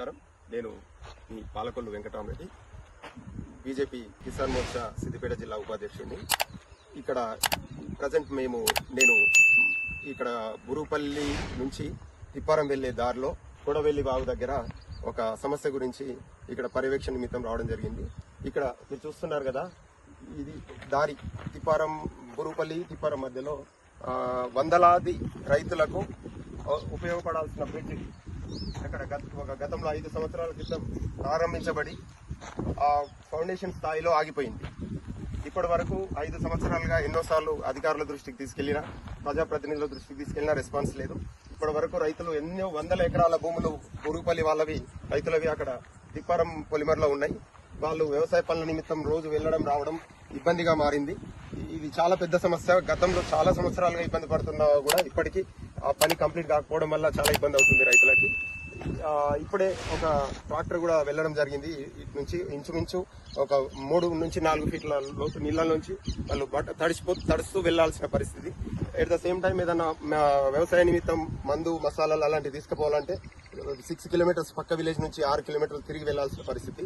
నమస్కారం. నేను మీ పాలకొల్లు వెంకటరామరెడ్డి బీజేపీ కిసాన్ మోర్చా సిద్దిపేట జిల్లా ఉపాధ్యక్షుడిని. ఇక్కడ ప్రజెంట్ మేము నేను ఇక్కడ బురుపల్లి నుంచి తిప్పారం వెళ్ళే దారిలో కొడవెల్లి బావు దగ్గర ఒక సమస్య గురించి ఇక్కడ పర్యవేక్షణ నిమిత్తం రావడం జరిగింది. ఇక్కడ మీరు చూస్తున్నారు కదా ఇది దారి తిప్పారం బురుపల్లి తిప్పారం మధ్యలో వందలాది రైతులకు ఉపయోగపడాల్సిన బ్రిడ్జ్. అక్కడ గత ఒక గతంలో ఐదు సంవత్సరాల క్రితం ప్రారంభించబడి ఆ ఫౌండేషన్ స్థాయిలో ఆగిపోయింది. ఇప్పటి వరకు ఐదు సంవత్సరాలుగా ఎన్నోసార్లు అధికారుల దృష్టికి తీసుకెళ్ళినా ప్రజాప్రతినిధుల దృష్టికి తీసుకెళ్ళినా రెస్పాన్స్ లేదు. ఇప్పటి వరకు రైతులు ఎన్నో వందల ఎకరాల భూములు బురుగుపల్లి వాళ్ళవి రైతులవి అక్కడ తిప్పారం పొలిమర్లో ఉన్నాయి. వాళ్ళు వ్యవసాయ పనుల నిమిత్తం రోజు వెళ్ళడం రావడం ఇబ్బందిగా మారింది. ఇది చాలా పెద్ద సమస్య. గతంలో చాలా సంవత్సరాలుగా ఇబ్బంది పడుతున్నా కూడా ఇప్పటికీ ఆ పని కంప్లీట్ కాకపోవడం వల్ల చాలా ఇబ్బంది అవుతుంది రైతులకి. ఇప్పుడే ఒక ట్రాక్టర్ కూడా వెళ్ళడం జరిగింది. ఇటు నుంచి ఇంచుమించు ఒక మూడు నుంచి నాలుగు ఫీట్ల లోతు నీళ్ళ నుంచి వాళ్ళు బట్ట తడిసిపో తడుస్తూ వెళ్ళాల్సిన పరిస్థితి. ఎట్ ద సేమ్ టైం ఏదైనా వ్యవసాయ నిమిత్తం మందు మసాలాలు అలాంటివి తీసుకుపోవాలంటే సిక్స్ కిలోమీటర్స్ పక్క విలేజ్ నుంచి ఆరు కిలోమీటర్లు తిరిగి వెళ్ళాల్సిన పరిస్థితి.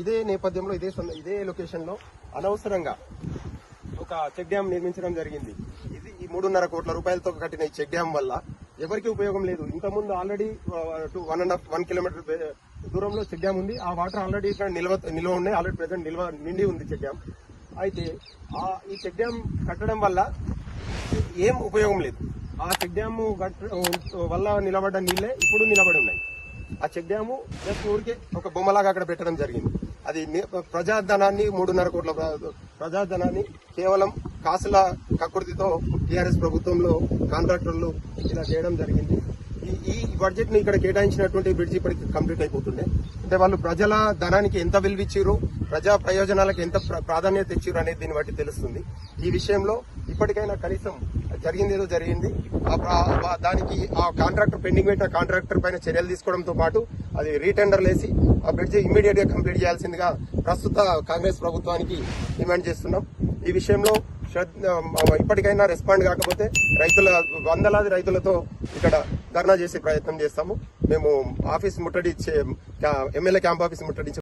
ఇదే నేపథ్యంలో ఇదే ఇదే లొకేషన్లో అనవసరంగా ఒక చెక్ డ్యామ్ నిర్మించడం జరిగింది. ఇది ఈ మూడున్నర కోట్ల రూపాయలతో కట్టిన ఈ చెక్ డ్యామ్ వల్ల ఎవరికి ఉపయోగం లేదు. ఇంతకుముందు already two one and half one kilometre దూరంలో చెక్ డ్యామ్ ఉంది. ఆ వాటర్ ఆల్రెడీ ఇక్కడ నిల్వ నిల్వ ఉన్నాయి. ఆల్రెడీ ప్రజెంట్ నిల్వ నిండి ఉంది చెక్ డ్యామ్. అయితే ఆ ఈ చెక్ డ్యామ్ కట్టడం వల్ల ఏం ఉపయోగం లేదు. ఆ చెక్ డ్యామ్ వల్ల నిలబడ్డ నీళ్ళే ఇప్పుడు నిలబడి ఉన్నాయి. ఆ చెక్ డ్యాము జస్ట్ ఊరికే ఒక బొమ్మలాగా అక్కడ పెట్టడం జరిగింది. అది ప్రజాధనాన్ని మూడున్నర కోట్ల ప్రజాధనాన్ని కేవలం కాసుల కకృతితో టీఆర్ఎస్ ప్రభుత్వంలో కాంట్రాక్టర్లు ఇలా చేయడం జరిగింది. ఈ- ఈ బడ్జెట్ను ఇక్కడ కేటాయించినటువంటి బ్రిడ్జ్ ఇప్పటికి కంప్లీట్ అయిపోతుండే. అంటే వాళ్ళు ప్రజల ధనానికి ఎంత విలువిచ్చిరు ప్రజా ప్రయోజనాలకు ఎంత ప్రాధాన్యత ఇచ్చిరు అనేది దీన్ని బట్టి తెలుస్తుంది. ఈ విషయంలో ఇప్పటికైనా కనీసం జరిగింది ఏదో జరిగింది. దానికి ఆ కాంట్రాక్టర్ పెండింగ్ పెట్టిన కాంట్రాక్టర్ పైన చర్యలు తీసుకోవడంతో పాటు అది రీటెండర్ లేసి ఆ బ్రిడ్జ్ ఇమ్మీడియట్గా కంప్లీట్ చేయాల్సిందిగా ప్రస్తుత కాంగ్రెస్ ప్రభుత్వానికి డిమాండ్ చేస్తున్నాం. ఈ విషయంలో ఇప్పటికైనా రెస్పాండ్ కాకపోతే రైతుల వందలాది రైతులతో ఇక్కడ ధర్నా చేసే ప్రయత్నం చేస్తాము. మేము ఆఫీస్ ముట్టడి ఎమ్మెల్యే క్యాంప్ ఆఫీస్ ముట్టడించే